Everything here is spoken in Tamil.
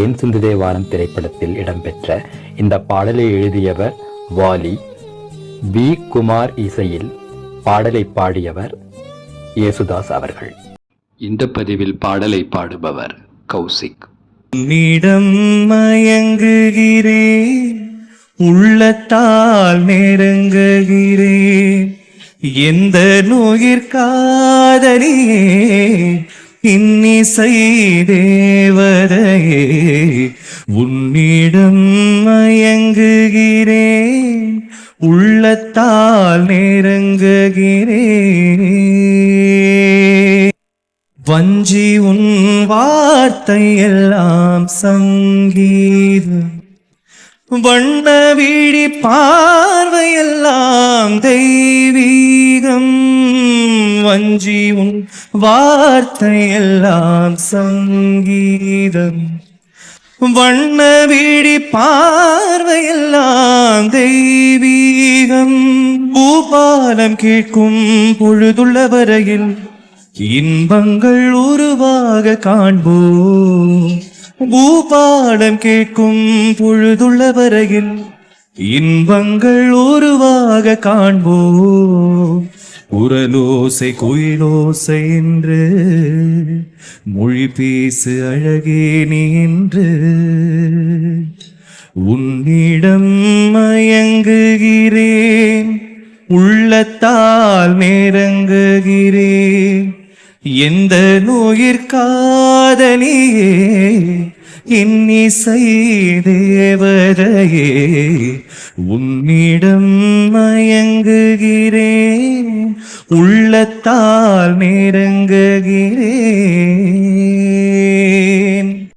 தேன் சிந்துதே திரைப்படத்தில் இடம்பெற்ற இந்த பாடலை எழுதியவர் வாலி வி. குமார் இசையில் பாடலை பாடியவர் இயேசுதாஸ் அவர்கள். இந்த பதிவில் பாடலை பாடுபவர் கௌசிக். உன்னிடம் மயங்குகிறேன் உள்ளத்தால் நெருங்குகிறேன் எந்த நோயிற்காதலியே இன்னிசை தேவதையே உன்னிடம் மயங்குகிறேன் உள்ளத்தால் நெருங்குகிறேன். வஞ்சி உன் வார்த்தை எல்லாம் சங்கீதம் வண்ண விழி பார்வையெல்லாம் தெய்வீகம். வஞ்சி உன் വാർത്തയെല്ലാം സംഗീതം சங்கீதம். வண்ண விழி பார்வையெல்லாம் தெய்வீகம். பூபாலம் கேட்கும் பொழுதுள்ள வரையில் இன்பங்கள் உருவாக காண்போம். பூபாலம் கேட்கும் பொழுதுள்ள வரையில் இன்பங்கள் உருவாக காண்போம். குரலோசை குயிலோசை என்று மொழி பேசு அழகே நீ உன்னிடம் மயங்குகிறேன் உள்ளத்தால் நேரங்குகிறேன். எந்த நோயிற்காதலியே இன்னிசை தேவரையே உன்னிடம் மயங்குகிறேன் உள்ளத்தால் நெருங்குகிறேன்.